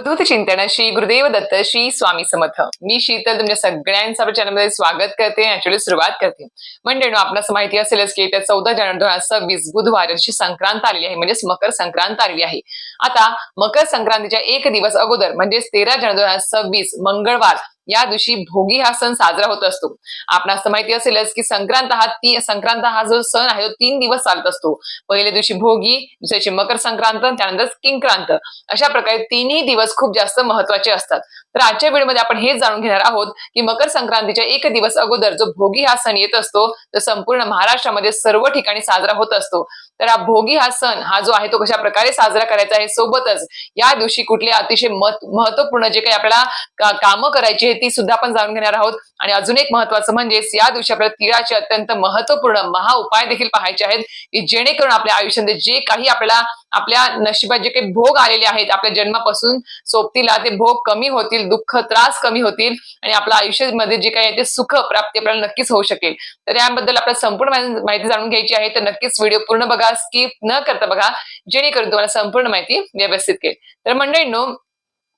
अवधूत चिंतन श्री गुरुदेव दत्त श्री स्वामी समर्थ. मी शीतल तुमच्या सगळ्यांचं आपल्या चॅनलमध्ये स्वागत करते ऍक्च्युली सुरुवात करते. म्हणजे आपल्याला माहिती असेलच की त्या चौदा जानेवारी दोन हजार सव्वीस बुधवार याची संक्रांत आलेली आहे म्हणजेच मकर संक्रांत आलेली आहे. आता मकर संक्रांतीच्या एक दिवस अगोदर म्हणजेच तेरा जानेवारी दोन हजार सव्वीस मंगळवार या दिवशी भोगी हा सण साजरा होत असतो. आपण असं माहिती असेलच की संक्रांत हा ती संक्रांत हा जो सण आहे तो तीन दिवस चालत असतो. पहिल्या दिवशी भोगी दुसऱ्या दिवशी मकर संक्रांत त्यानंतर किंक्रांत. अशा प्रकारे तिन्ही दिवस खूप जास्त महत्त्वाचे असतात. तर आजच्या व्हिडिओमध्ये आपण हेच जाणून घेणार आहोत की मकर संक्रांतीच्या एक दिवस अगोदर जो भोगी हा सण येत असतो तो संपूर्ण महाराष्ट्रामध्ये सर्व ठिकाणी साजरा होत असतो. तर हा भोगी हा सण हा जो आहे तो कशा प्रकारे साजरा करायचा आहे सोबतच या दिवशी कुठले अतिशय महत्त्वपूर्ण जे काही आपल्याला कामं करायची आहे ती सुद्धा आपण जाणून घेणार आहोत. आणि अजून एक महत्वाचं म्हणजेच या दिवशी आपल्याला तिळाचे अत्यंत महत्त्वपूर्ण महा उपाय देखील पाहायचे आहेत की जेणेकरून आपल्या आयुष्यामध्ये जे काही आपल्याला आपल्या नशिबात जे काही भोग आलेले आहेत आपल्या जन्मापासून सोबतीला ते भोग कमी होतील दुःख त्रास कमी होतील आणि आपल्या आयुष्यामध्ये जे काही आहे ते सुख प्राप्ती आपल्याला नक्कीच होऊ शकेल. तर याबद्दल आपल्याला संपूर्ण माहिती- जाणून घ्यायची आहे तर नक्कीच व्हिडिओ पूर्ण बघा स्किप न करता बघा जेणेकरून तुम्हाला संपूर्ण माहिती व्यवस्थित केली तर मंडळींनो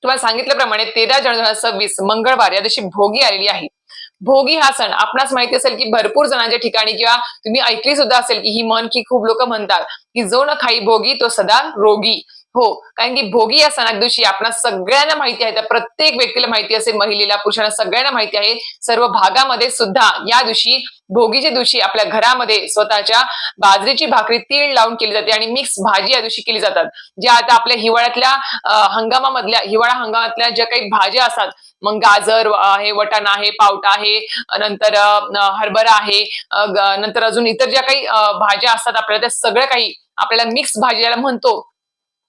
तुम्हाला सांगितल्याप्रमाणे तेरा जानेवारी दोन हजार सव्वीस मंगळवार या दिवशी भोगी आलेली आहे. भोगी हा सण आपणास माहिती असेल की भरपूर जणांच्या ठिकाणी किंवा तुम्ही ऐकली सुद्धा असेल की ही मन की खूप लोक म्हणतात की जो न खाई भोगी तो सदा रोगी. हो कारण की भोगी या सणा दिवशी आपण सगळ्यांना माहिती आहे त्या प्रत्येक व्यक्तीला माहिती असेल महिलेला पुरुषांना सगळ्यांना माहिती आहे. सर्व भागामध्ये सुद्धा या दिवशी भोगीच्या दिवशी आपल्या घरामध्ये स्वतःच्या बाजरीची भाकरी तीळ लावून केली जाते आणि मिक्स भाजी या दिवशी केली जातात. ज्या आता आपल्या हिवाळ्यातल्या हंगामामधल्या हिवाळा हंगामातल्या ज्या काही भाज्या असतात मग गाजर आहे वटाणा आहे पावटा आहे नंतर हरभरा आहे नंतर अजून इतर ज्या काही भाज्या असतात आपल्याला त्या सगळ्या काही आपल्याला मिक्स भाजी ज्याला म्हणतो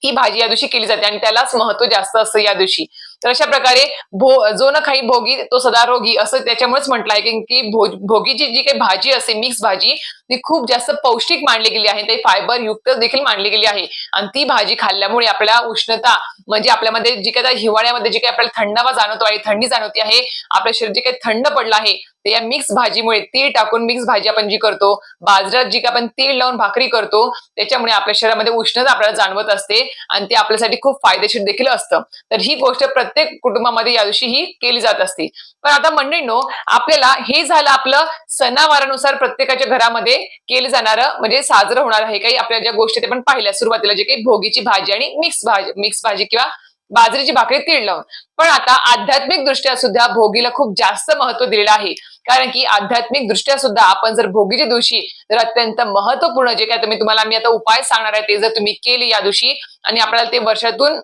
ही भाजी या दिवशी केली जाते आणि त्यालाच महत्त्व जास्त असतं या दिवशी. तर अशा प्रकारे भो जो न खाई भोगी तो सदा रोगी असं त्याच्यामुळेच म्हटलं आहे की- भो- भोगीची जी काही भाजी असते मिक्स भाजी ती खूप जास्त पौष्टिक मानली गेली आहे. ते फायबर युक्त देखील मानली गेली आहे. आणि ती भाजी खाल्ल्यामुळे आपल्याला उष्णता म्हणजे आपल्यामध्ये जी काही हिवाळ्यामध्ये जी काही आपल्याला थंडावा जाणवतो आहे थंडी जाणवते आहे आपलं शरीर जे काही थंड पडलं आहे तर या मिक्स भाजीमुळे तीळ टाकून मिक्स भाजी आपण जी करतो बाजारात जी आपण तीळ लावून भाकरी करतो त्याच्यामुळे आपल्या शरीरामध्ये उष्णता आपल्याला जाणवत असते आणि ते आपल्यासाठी खूप फायदेशीर देखील असतं. तर ही गोष्ट प्रत्येक कुटुंबामध्ये या दिवशी ही केली जात असते. पण आता मंडळींनो आपल्याला हे झालं आपलं सणावारानुसार प्रत्येकाच्या घरामध्ये केलं जाणारं म्हणजे साजरं होणार हे काही आपल्या ज्या गोष्टी ते पण पाहिल्या. सुरुवातीला जे काही भोगीची भाजी आणि मिक्स भाजी मिक्स भाजी किंवा बाजरीची भाकरी तीळ लावून पण आता आध्यात्मिक दृष्ट्या सुद्धा भोगीला खूप जास्त महत्त्व दिलेलं आहे. कारण की आध्यात्मिक दृष्ट्या सुद्धा आपण जर भोगीच्या दिवशी जर अत्यंत महत्त्वपूर्ण जे काय तुम्ही तुम्हाला मी आता उपाय सांगणार आहे ते जर तुम्ही केले या दिवशी आणि आपल्याला ते वर्षातून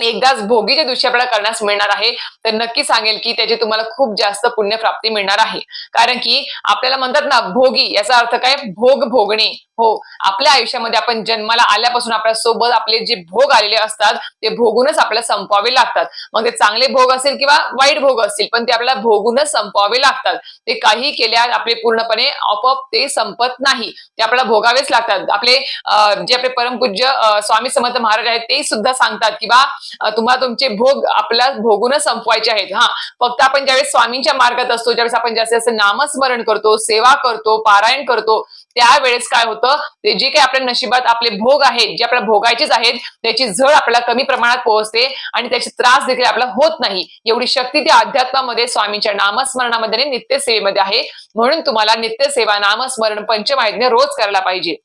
एकदाच भोगीच्या दिवशी आपल्याला करण्यास मिळणार आहे तर नक्की सांगेल की त्याची तुम्हाला खूप जास्त पुण्य प्राप्ती मिळणार आहे. कारण की आपल्याला म्हणतात ना भोगी याचा अर्थ काय? भोग भोगणे. हो आपल्या आयुष्यामध्ये आपण जन्माला आल्यापासून आपल्यासोबत आपले जे भोग आलेले असतात ते भोगूनच आपल्याला संपवावे लागतात. मग ते चांगले भोग असेल किंवा वाईट भोग असतील पण ते आपल्याला भोगूनच संपवावे लागतात. ते काही केल्या आपले पूर्णपणे आपोआप ते संपत नाही. ते आपल्याला भोगावेच लागतात. आपले जे आपले परमपूज्य स्वामी समर्थ महाराज आहेत ते सुद्धा सांगतात किंवा तुम्हाला तुमचे भोग आपल्या भोगूनच संपवायचे आहेत. हा. फक्त आपण ज्यावेळेस स्वामींच्या मार्गात असतो ज्यावेळेस आपण जास्तीत जास्त नामस्मरण करतो सेवा करतो पारायण करतो त्यावेळेस काय होतं? ते जे काही आपल्या नशिबात आपले भोग आहेत जे आपल्याला भोगायचेच आहेत त्याची झळ आपल्याला कमी प्रमाणात पोहोचते आणि त्याचे त्रास देखील आपल्याला होत नाही. एवढी शक्ती त्या अध्यात्मामध्ये स्वामींच्या नामस्मरणामध्ये आणि नित्यसेवेमध्ये आहे. म्हणून तुम्हाला नित्यसेवा नामस्मरण पंचमायज्ञ रोज करायला पाहिजे.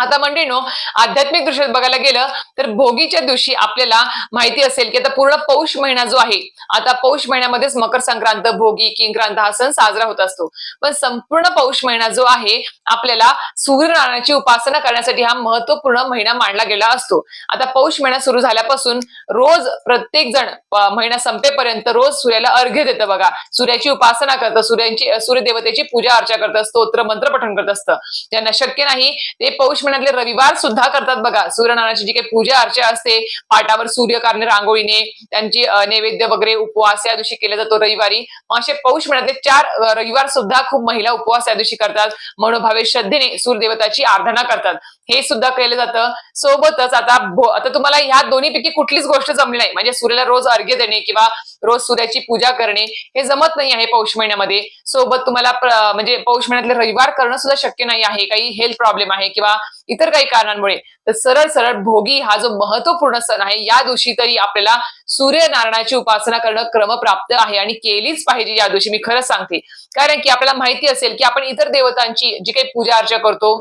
आता मंडळीनो आध्यात्मिक दृष्टीत बघायला गेलं तर भोगीच्या दिवशी आपल्याला माहिती असेल की आता पूर्ण पौष महिना जो आहे आता पौष महिन्यामध्येच मकर संक्रांत भोगी किंक्रांत हा सण साजरा होत असतो. पण संपूर्ण पौष महिना जो आहे आपल्याला सूर्यनारायणाची उपासना करण्यासाठी हा महत्त्वपूर्ण महिना मांडला गेला असतो. आता पौष महिना सुरू झाल्यापासून रोज प्रत्येक जण महिना संपेपर्यंत रोज सूर्याला अर्घ्य देतं बघा. सूर्याची उपासना करतं सूर्यांची सूर्यदेवतेची पूजा अर्चा करत असतो मंत्र पठण करत असतं. ज्यांना शक्य नाही ते पौष महिन्यातले रविवार सुद्धा करतात बघा. सूर्यनारायणाची जी काही पूजा अर्चा असते पाटावर सूर्यकारणे रांगोळीने त्यांची नैवेद्य वगैरे उपवास या दिवशी केला जातो रविवारी. असे पौष महिन्यातले चार रविवार सुद्धा खूप महिला उपवास या दिवशी करतात. मनोभावे श्रद्धेने सूर्यदेवताची आराधना करतात. हे सुद्धा केलं जातं. सोबतच आता आता तुम्हाला ह्या दोन्हीपैकी कुठलीच गोष्ट जमली नाही. म्हणजे सूर्याला रोज अर्घ्य देणे किंवा रोज सूर्याची पूजा करणे हे जमत नाही आहे पौष महिन्यामध्ये. सोबत तुम्हाला म्हणजे पौष महिन्यातले रविवार करणं सुद्धा शक्य नाही आहे. काही हेल्थ प्रॉब्लेम आहे किंवा इतर काही कारणांमुळे. तर सरळ सरळ भोगी हा जो महत्त्वपूर्ण सण आहे या दिवशी तरी आपल्याला सूर्यनारायणाची उपासना करणं क्रमप्राप्त आहे आणि केलीच पाहिजे या दिवशी मी खरंच सांगते. कारण की आपल्याला माहिती असेल की आपण इतर देवतांची जी काही पूजा अर्चा करतो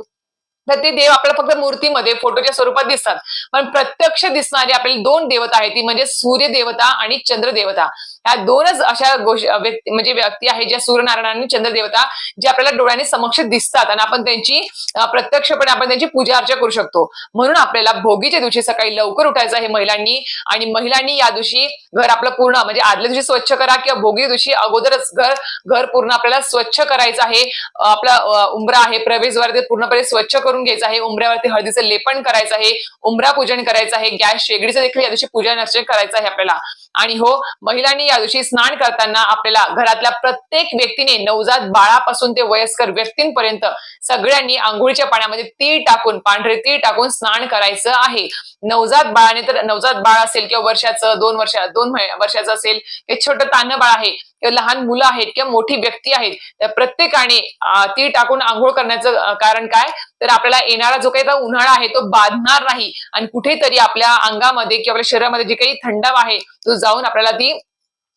तर ते देव आपल्याला फक्त मूर्तीमध्ये फोटोच्या स्वरूपात दिसतात. पण प्रत्यक्ष दिसणारी आपल्याला दोन देवता आहेत. ती म्हणजे सूर्य देवता आणि चंद्र देवता ह्या दोनच अशा गोष्टी व्यक्ती म्हणजे व्यक्ती आहेत ज्या सूर्यनारायण आणि चंद्र देवता जे आपल्याला डोळ्याने समक्ष दिसतात. आणि आपण त्यांची प्रत्यक्षपणे आपण त्यांची पूजा अर्चा करू शकतो. म्हणून आपल्याला भोगीच्या दिवशी सकाळी लवकर उठायचं आहे महिलांनी. आणि महिलांनी या दिवशी घर आपलं पूर्ण म्हणजे आदल्या दिवशी स्वच्छ करा किंवा भोगी दिवशी अगोदरच घर घर पूर्ण आपल्याला स्वच्छ करायचं आहे. आपला उंबरा आहे प्रवेशद्वार ते पूर्णपणे स्वच्छ करून घ्यायचं आहे उंबऱ्यावरती हळदीचं लेपन करायचं आहे उंबरा पूजन करायचं आहे गॅस शेगडीचं देखील या दिवशी पूजन अर्चन करायचं आहे आपल्याला. आणि हो महिलांनी या दिवशी स्नान करताना आपल्याला घरातल्या प्रत्येक व्यक्तीने नवजात बाळापासून ते वयस्कर व्यक्तींपर्यंत सगळ्यांनी आंघोळीच्या पाण्यामध्ये तीळ टाकून पांढरे तीळ टाकून स्नान करायचं आहे. नवजात बाळाने तर नवजात बाळ असेल किंवा वर्षाचं दोन वर्षा दोन वर्षाचं असेल हे छोटं तान्ह बाळ आहे किंवा लहान मुलं आहेत किंवा मोठी व्यक्ती आहेत त्या प्रत्येकाने तीळ टाकून आंघोळ करण्याचं कारण काय? तर आपल्याला येणारा जो काही उन्हाळा आहे तो बाधणार नाही. आणि कुठेतरी आपल्या अंगामध्ये किंवा आपल्या शरीरामध्ये जे काही थंडावा आहे तो जाऊन आपल्याला ती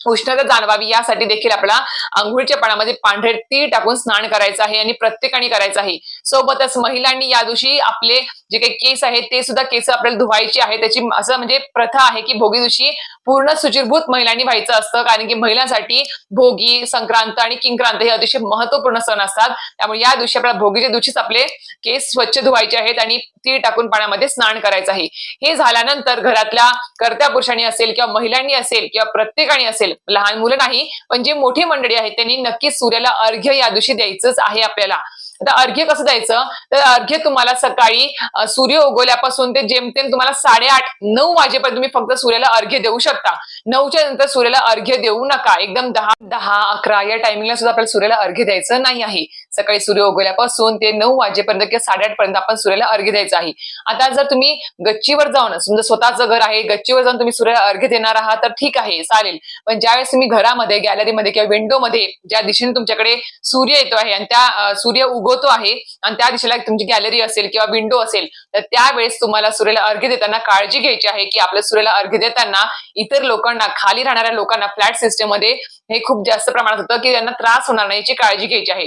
उष्णता जाणवावी. यासाठी देखील आपल्याला आंघोळीच्या पाण्यामध्ये पांढरे तीळ टाकून स्नान करायचं आहे आणि प्रत्येकाने करायचं आहे. सोबतच महिलांनी या दिवशी आपले जे काही केस आहेत ते सुद्धा केस आपल्याला धुवायचे आहे त्याची असं म्हणजे प्रथा आहे की भोगी दिवशी पूर्ण सुचिरभूत महिलांनी व्हायचं असतं. कारण की महिलांसाठी भोगी संक्रांत आणि किंक्रांत हे अतिशय महत्त्वपूर्ण सण असतात. त्यामुळे या दिवशी आपल्याला भोगीच्या दिवशीच आपले केस स्वच्छ धुवायचे आहेत आणि तीळ टाकून पाण्यामध्ये स्नान करायचं आहे. हे झाल्यानंतर घरातल्या कर्त्या पुरुषांनी असेल किंवा महिलांनी असेल किंवा प्रत्येकाने असेल लहान मुलं नाही पण जी मोठी मंडळी आहेत त्यांनी नक्कीच सूर्याला अर्घ्य या दिवशी द्यायचंच आहे आपल्याला. आता अर्घ्य कसं द्यायचं? तर अर्घ्य तुम्हाला सकाळी सूर्य उगवल्यापासून ते जेमतेम तुम्हाला साडेआठ नऊ वाजेपर्यंत तुम्ही फक्त सूर्याला अर्घ्य देऊ शकता. नऊच्या नंतर सूर्याला अर्घ्य देऊ नका. एकदम दहा दहा अकरा या टायमिंगला सुद्धा आपल्याला सूर्याला अर्घ्य द्यायचं नाही आहे. सकाळी सूर्य उगवल्यापासून ते नऊ वाजेपर्यंत किंवा साडेआठ पर्यंत आपण सूर्याला अर्घ्य द्यायचं आहे. आता जर तुम्ही गच्चीवर जाऊन समजा स्वतःचं घर आहे गच्चीवर जाऊन तुम्ही सूर्याला अर्घ्य देणार आहात तर ठीक आहे चालेल. पण ज्यावेळेस तुम्ही घरामध्ये गॅलरीमध्ये किंवा विंडोमध्ये ज्या दिशेने तुमच्याकडे सूर्य येतो आहे आणि त्या सूर्य उगवतो आहे आणि त्या दिशेला तुमची गॅलरी असेल किंवा विंडो असेल तर त्यावेळेस तुम्हाला सूर्याला अर्घ्य देताना काळजी घ्यायची आहे की आपल्या सूर्याला अर्घ्य देताना इतर लोकांना खाली राहणाऱ्या लोकांना फ्लॅट सिस्टममध्ये हे खूप जास्त प्रमाणात होतं की त्यांना त्रास होणार नाही याची काळजी घ्यायची आहे.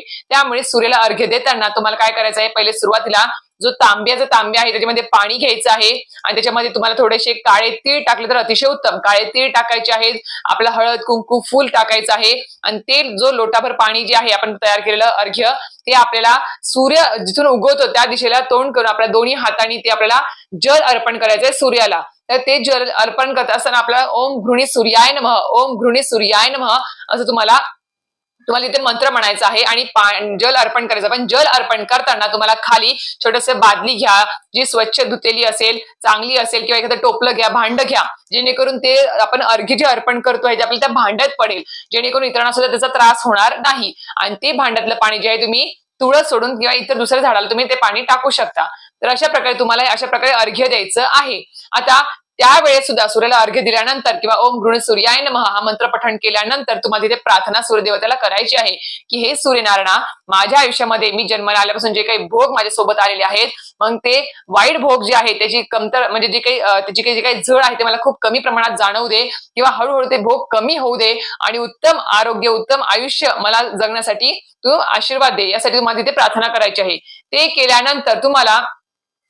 त्यामुळे सूर्याला अर्घ्य देताना तुम्हाला काय करायचं आहे? पहिले सुरुवातीला जो तांब्याचा तांब्या आहे त्याच्यामध्ये पाणी घ्यायचं आहे. आणि त्याच्यामध्ये तुम्हाला थोडेसे काळे तीळ टाकले तर अतिशय उत्तम. काळे तीळ टाकायचे आहेत. आपला हळद कुंकू फुल टाकायचं आहे. आणि ते जो लोटाभर पाणी जे आहे आपण तयार केलेलं अर्घ्य ते आपल्याला सूर्य जिथून उगवतो त्या दिशेला तोंड करून आपल्या दोन्ही हातांनी ते आपल्याला जल अर्पण करायचंय सूर्याला. तर ते जल अर्पण करत असताना आपल्याला ओम घृणी सूर्याय नम ओम घृणी सूर्याय नम असं तुम्हाला तुम्हाला इथे मंत्र म्हणायचा आहे आणि जल अर्पण करायचं पण जल अर्पण करताना तुम्हाला खाली छोटस बादली घ्या जी स्वच्छ धुतेली असेल चांगली असेल किंवा एखादं टोपलं घ्या भांड घ्या जेणेकरून ते आपण अर्घ्य जे अर्पण करतोय ते आपल्याला त्या भांड्यात पडेल. जेणेकरून इतरांना सुद्धा त्याचा त्रास होणार नाही. आणि ते भांड्यातलं पाणी जे आहे तुम्ही तुळस सोडून किंवा इतर दुसऱ्या झाडाला तुम्ही ते पाणी टाकू शकता. तर अशा प्रकारे तुम्हाला अशा प्रकारे अर्घ्य द्यायचं आहे. आता त्यावेळेस सुद्धा सूर्याला अर्घ्य दिल्यानंतर किंवा ओम गृण सूर्याय नम हा मंत्र पठण केल्यानंतर तुम्हाला तिथे प्रार्थना सूर्यदेवतेला करायची आहे की हे सूर्यनारायणा माझ्या आयुष्यामध्ये मी जन्माला आल्यापासून जे काही भोग माझ्या सोबत आलेले आहेत मग ते वाईट भोग जे आहे त्याची कमतर म्हणजे जे काही त्याची काही जे काही जड आहे ते मला खूप कमी प्रमाणात जाणवू दे किंवा हळूहळू ते भोग कमी होऊ दे आणि उत्तम आरोग्य उत्तम आयुष्य मला जगण्यासाठी तू आशीर्वाद दे यासाठी तुम्हाला तिथे प्रार्थना करायची आहे. ते केल्यानंतर तुम्हाला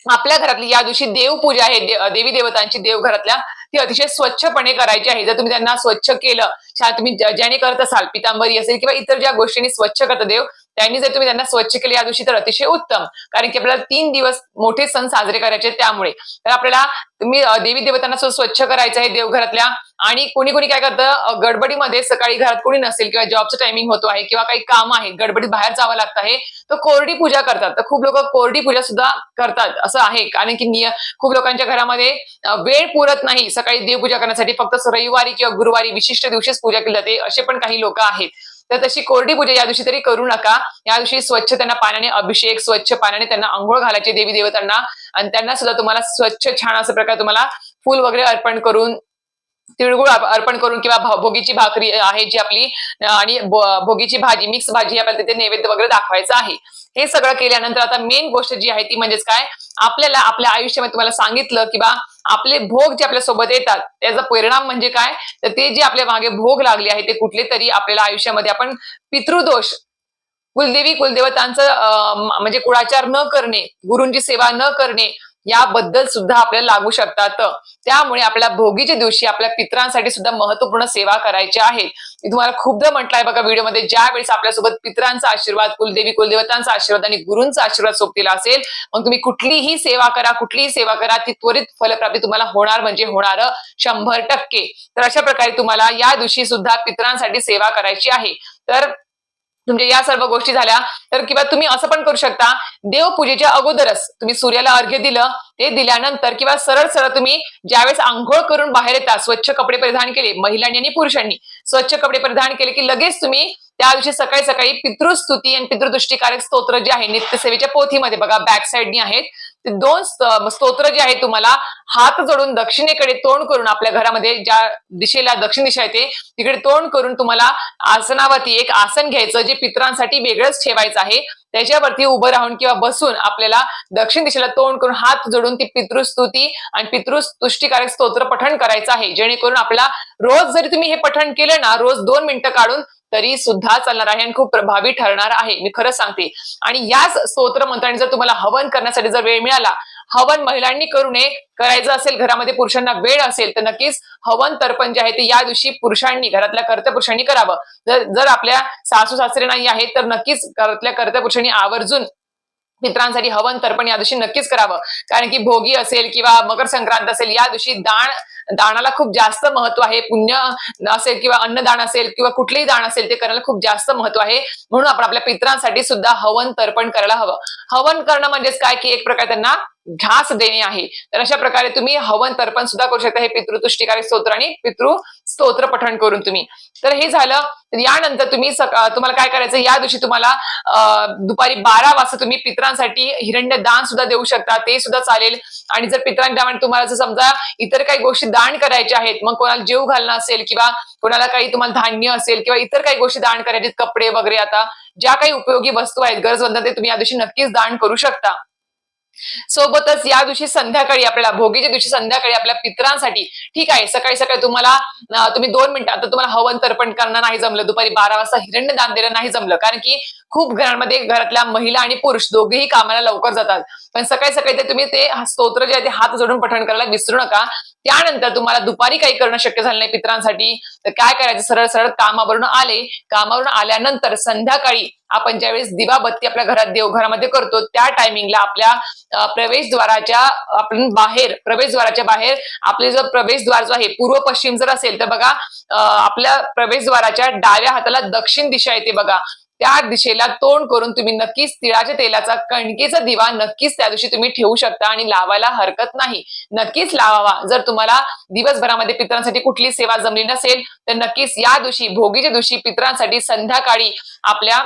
आपल्या घरातली या दिवशी देवपूजा आहे दे- देवी देवतांची देवघरातल्या ती अतिशय स्वच्छपणे करायची आहे. जर तुम्ही त्यांना स्वच्छ केलं तुम्ही ज्याने करत असाल पितांबरी असेल किंवा इतर ज्या गोष्टींनी स्वच्छ करता देव त्यांनी जर तुम्ही त्यांना स्वच्छ केले या दिवशी तर अतिशय उत्तम. कारण की आपल्याला तीन दिवस मोठे सण साजरे करायचे त्यामुळे. तर आपल्याला तुम्ही देवी देवतांना सुद्धा स्वच्छ करायचं आहे देवघरातल्या. आणि कोणी कोणी काय करतं गडबडीमध्ये सकाळी घरात कोणी नसेल किंवा जॉबचं टायमिंग होतो आहे किंवा काही काम आहे गडबडीत बाहेर जावं लागतं आहे तर कोरडी पूजा करतात. तर खूप लोक कोरडी पूजा सुद्धा करतात असं आहे. कारण की निय खूप लोकांच्या घरामध्ये वेळ पुरत नाही सकाळी देवपूजा करण्यासाठी. फक्त रविवारी किंवा गुरुवारी विशिष्ट दिवशीच पूजा केली जाते असे पण काही लोक आहेत. तर तशी कोरडी पूजा या दिवशी तरी करू नका. या दिवशी स्वच्छ त्यांना पाण्याने अभिषेक स्वच्छ पाण्याने त्यांना आंघोळ घालायचे देवी देवतांना आणि त्यांना सुद्धा तुम्हाला स्वच्छ छान असं प्रकारे तुम्हाला फुल वगैरे अर्पण करून तिळगुळ अर्पण करून किंवा भोगीची भाकरी आहे जी आपली आणि भोगीची भाजी मिक्स भाजी आपल्याला तिथे नैवेद्य वगैरे दाखवायचं आहे. हे सगळं केल्यानंतर आता मेन गोष्ट जी आहे ती म्हणजेच काय? आपल्याला आपल्या आयुष्यामध्ये तुम्हाला सांगितलं की बा आपले भोग जे आपल्यासोबत येतात त्याचा परिणाम म्हणजे काय? तर ते जे आपल्या मागे भोग लागले आहे ते कुठले तरी आपल्याला आयुष्यामध्ये आपण पितृदोष कुलदेवी कुलदेवतांचं म्हणजे कुळाचार न करणे गुरूंची सेवा न करणे याबद्दल सुद्धा आपल्याला लागू शकतात. त्यामुळे आपल्या भोगीच्या दिवशी आपल्या पित्रांसाठी सुद्धा महत्त्वपूर्ण सेवा करायची आहे. मी तुम्हाला खूपदा म्हटलंय बघा व्हिडिओमध्ये ज्या वेळेस आपल्यासोबत पित्रांचा आशीर्वाद कुलदेवी कुलदेवतांचा आशीर्वाद आणि गुरूंचा आशीर्वाद सोबतीला असेल मग तुम्ही कुठलीही सेवा करा कुठलीही सेवा करा ती त्वरित फलप्राप्ती तुम्हाला होणार म्हणजे होणार शंभर टक्के. तर अशा प्रकारे तुम्हाला या दिवशी सुद्धा पित्रांसाठी सेवा करायची आहे. तर म्हणजे या सर्व गोष्टी झाल्या. तर किंवा तुम्ही असं पण करू शकता देवपूजेच्या अगोदरच तुम्ही सूर्याला अर्घ्य दिलं ते दिल्यानंतर किंवा सरळ सरळ तुम्ही ज्यावेळेस आंघोळ करून बाहेर येता स्वच्छ कपडे परिधान केले महिलांनी आणि पुरुषांनी स्वच्छ कपडे परिधान केले की लगेच तुम्ही त्या दिवशी सकाळी सकाळी पितृस्तुती आणि पितृदृष्टीकारक स्तोत्र जे आहे नित्यसेवेच्या पोथीमध्ये बघा बॅक साईडनी आहेत. दोन स्तोत्र जे आहेत तुम्हाला हात जोडून दक्षिणेकडे तोंड करून आपल्या घरामध्ये ज्या दिशेला दक्षिण दिशा येते तिकडे तोंड करून तुम्हाला आसनावरती एक आसन घ्यायचं जे पित्रांसाठी वेगळंच ठेवायचं आहे. त्याच्यावरती उभं राहून किंवा बसून आपल्याला दक्षिण दिशेला तोंड करून हात जोडून ती पितृस्तुती आणि पितृतुष्टीकारक स्तोत्र पठण करायचं आहे. जेणेकरून आपला रोज जरी तुम्ही हे पठण केलं ना रोज दोन मिनिटं काढून तरी सुद्धा चालणार आहे आणि खूप प्रभावी ठरणार आहे. मी खरंच सांगते. आणि याच स्तोत्र मंत्राने जर तुम्हाला हवन करण्यासाठी जर वेळ मिळाला हवन महिलांनी करू नये. करायचं असेल घरामध्ये पुरुषांना वेळ असेल तर नक्कीच हवन तर्पण जे आहे ते या दिवशी पुरुषांनी घरातल्या कर्त्या पुरुषांनी करावं. जर जर आपल्या सासू सासरे नाही आहेत तर नक्कीच घरातल्या कर्त्या पुरुषांनी आवर्जून मित्रांसाठी हवन तर्पण या दिवशी नक्कीच करावं. कारण की भोगी असेल किंवा मकर संक्रांत असेल या दिवशी दान दानाला खूप जास्त महत्त्व आहे. पुण्य असेल किंवा अन्नदान असेल किंवा कुठलेही दान असेल ते करायला खूप जास्त महत्त्व आहे. म्हणून आपण आपल्या पित्रांसाठी सुद्धा हवन तर्पण करायला हवं. हवन करणं म्हणजेच काय? की एक प्रकारे त्यांना घास देणे आहे. तर अशा प्रकारे तुम्ही हवन तर्पण सुद्धा करू शकता. हे पितृतुष्टीकारक स्तोत्र आणि पितृ स्तोत्र पठण करून तुम्ही. तर हे झालं. तर यानंतर तुम्ही सका- तुम्हाला काय करायचं? या दिवशी तुम्हाला दुपारी बारा वाजता तुम्ही पित्रांसाठी हिरण्य दान सुद्धा देऊ शकता. ते सुद्धा चालेल. आणि जर पित्रांच्या तुम्हाला जर समजा इतर काही गोष्टी दान करायच्या आहेत मग कोणाला जेव घालणं असेल किंवा कोणाला काही तुम्हाला धान्य असेल किंवा इतर काही गोष्टी दान करायचे कपडे वगैरे आता ज्या काही उपयोगी वस्तू आहेत गरजवंत ते तुम्ही या दिवशी नक्कीच दान करू शकता. सोबतच या दिवशी संध्याकाळी आपल्याला भोगीच्या दिवशी संध्याकाळी आपल्या पित्रांसाठी ठीक आहे सकाळी सकाळी तुम्हाला तुम्ही दोन मिनिटं आता तुम्हाला हवन तर्पण करणं नाही जमलं. दुपारी बारा वाजता हिरण्य दान देणं नाही जमलं. कारण की खूप घरांमध्ये घरातल्या महिला आणि पुरुष दोघेही कामाला लवकर जातात. पण सकाळी सकाळी ते तुम्ही ते स्तोत्र जे आहे ते हात जोडून पठण करायला विसरू नका. त्यानंतर तुम्हाला दुपारी काही करणं शक्य झालं नाही पित्रांसाठी. तर काय करायचं? सरळ सरळ कामावरून आले. कामावरून आल्यानंतर संध्याकाळी आपण ज्यावेळेस दिवाबत्ती आपल्या घरात देवघरामध्ये करतो त्या टायमिंगला आपल्या प्रवेशद्वाराच्या आपण बाहेर प्रवेशद्वाराच्या बाहेर आपले जो प्रवेशद्वार जो आहे पूर्व पश्चिम जर असेल तर बघा आपल्या प्रवेशद्वाराच्या डाव्या हाताला दक्षिण दिशा येते बघा. त्या दिशेला तोंड करून तुम्ही नक्कीच तिळाच्या तेलाचा कणकेचा दिवा नक्कीच त्या दिवशी तुम्ही ठेवू शकता आणि लावायला हरकत नाही. नक्कीच लावावा. जर तुम्हाला दिवसभरामध्ये पित्रांसाठी कुठली सेवा जमली नसेल तर नक्कीच या दिवशी भोगीच्या दिवशी पित्रांसाठी संध्याकाळी आपल्या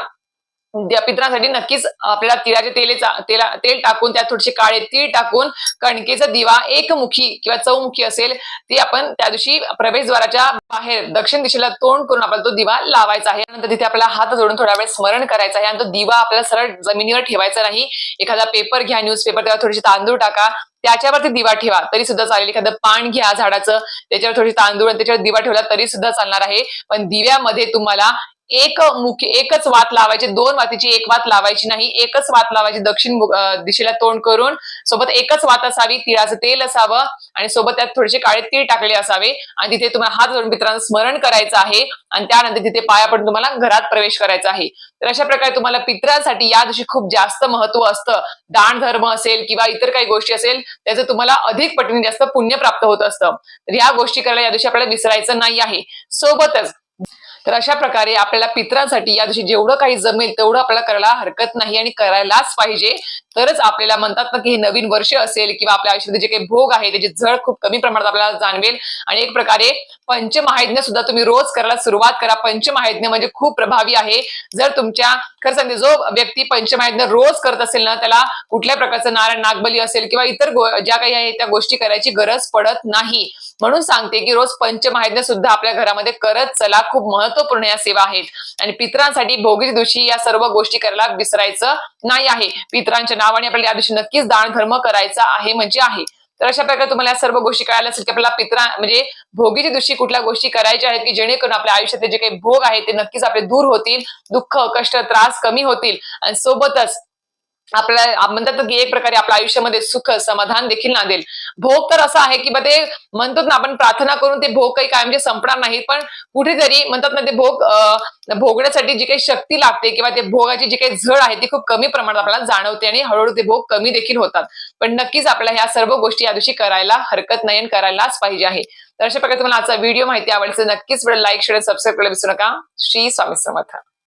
पित्रांसाठी नक्कीच आपल्याला तिळाच्या तेलेचा तेला तेल टाकून त्यात थोडेसे काळे तीळ टाकून कणकेचा दिवा एकमुखी किंवा चौमुखी असेल ती आपण त्या दिवशी प्रवेशद्वाराच्या बाहेर दक्षिण दिशेला तोंड करून आपल्याला तो दिवा लावायचा आहे. नंतर तिथे आपल्याला हात जोडून थोडा वेळ स्मरण करायचं आहे. आणि तो दिवा आपल्याला सरळ जमिनीवर ठेवायचा नाही. एखादा पेपर घ्या न्यूजपेपर त्यावर थोडीशी तांदूळ टाका. त्याच्यावरती दिवा ठेवा तरी सुद्धा चालेल. एखादं पान घ्या झाडाचं त्याच्यावर थोडी तांदूळ आणि त्याच्यावर दिवा ठेवला तरी सुद्धा चालणार आहे. पण दिव्यामध्ये तुम्हाला एक मुख्य एकच वात लावायची दोन वातीची एक वात लावायची नाही एकच वात लावायची दक्षिण दिशेला तोंड करून सोबत एकच वात असावी तिळाचं तेल असावं आणि सोबत त्यात थोडेसे काळे तीळ टाकले असावे आणि तिथे तुम्हाला हात जोडून मित्रांना स्मरण करायचं आहे आणि त्यानंतर तिथे पाया पडून तुम्हाला घरात प्रवेश करायचा आहे. तर अशा प्रकारे तुम्हाला पित्रांसाठी या दिवशी खूप जास्त महत्त्व असतं. दान धर्म असेल किंवा इतर काही गोष्टी असेल त्याचं तुम्हाला अधिक पटीने जास्त पुण्य प्राप्त होत असतं. तर ह्या गोष्टी करायला या दिवशी आपल्याला विसरायचं नाही आहे. सोबतच तर अशा प्रकारे आपल्याला पित्रांसाठी या दिवशी जेवढं काही जमेल तेवढं आपल्याला करायला हरकत नाही आणि करायलाच पाहिजे. तरच आपल्याला म्हणतात ना की हे नवीन वर्ष असेल किंवा आपल्या आयुष्यामध्ये जे काही भोग आहे त्याची झळ खूप कमी प्रमाणात आपल्याला जाणवेल. आणि एक प्रकारे पंचमहायज्ञ सुद्धा तुम्ही रोज करायला सुरुवात करा. पंचमहायज्ञ म्हणजे खूप प्रभावी आहे. जर तुमच्या खरं सांगते जो व्यक्ती पंचमहायज्ञ रोज करत असेल ना त्याला कुठल्या प्रकारचं नारायण नागबली असेल किंवा इतर ज्या काही आहे त्या गोष्टी करायची गरज पडत नाही. म्हणून सांगते की रोज पंचमहायज्ञ सुद्धा आपल्या घरामध्ये करत चला. खूप महत्त्वपूर्ण या सेवा आहेत. आणि पित्रांसाठी भोगी दिवशी या सर्व गोष्टी करायला विसरायचं नाही आहे. पित्रांच्या नावाने आपल्याला या दिवशी नक्कीच दान धर्म करायचा आहे म्हणजे आहे. तर अशा प्रकारे तुम्हाला या सर्व गोष्टी कळायला असेल की आपल्याला पित्रा म्हणजे भोगीच्या दिवशी कुठल्या गोष्टी करायच्या आहेत की जेणेकरून आपल्या आयुष्यातले जे काही भोग आहेत ते नक्कीच आपले दूर होतील दुःख कष्ट त्रास कमी होतील. आणि सोबतच आपल्याला म्हणतात की एक प्रकारे आपल्या आयुष्यामध्ये सुख समाधान देखील नांदेल. भोग तर असं आहे की बा ते म्हणतो ना आपण प्रार्थना करून ते भोग काही काय म्हणजे संपणार नाही पण कुठेतरी म्हणतात ना ते भोग भोगण्यासाठी जी काही शक्ती लागते किंवा ते भोगाची जी काही झळ आहे ती खूप कमी प्रमाणात आपल्याला जाणवते आणि हळूहळू ते भोग कमी देखील होतात. पण नक्कीच आपल्याला ह्या सर्व गोष्टी या दिवशी करायला हरकत नाही आणि करायलाच पाहिजे आहे. तर अशा प्रकारे तुम्हाला आजचा व्हिडिओ माहिती आवडते नक्कीच लाईक शेअर सबस्क्राईब करायला विसरू नका. श्री स्वामी समर्थ.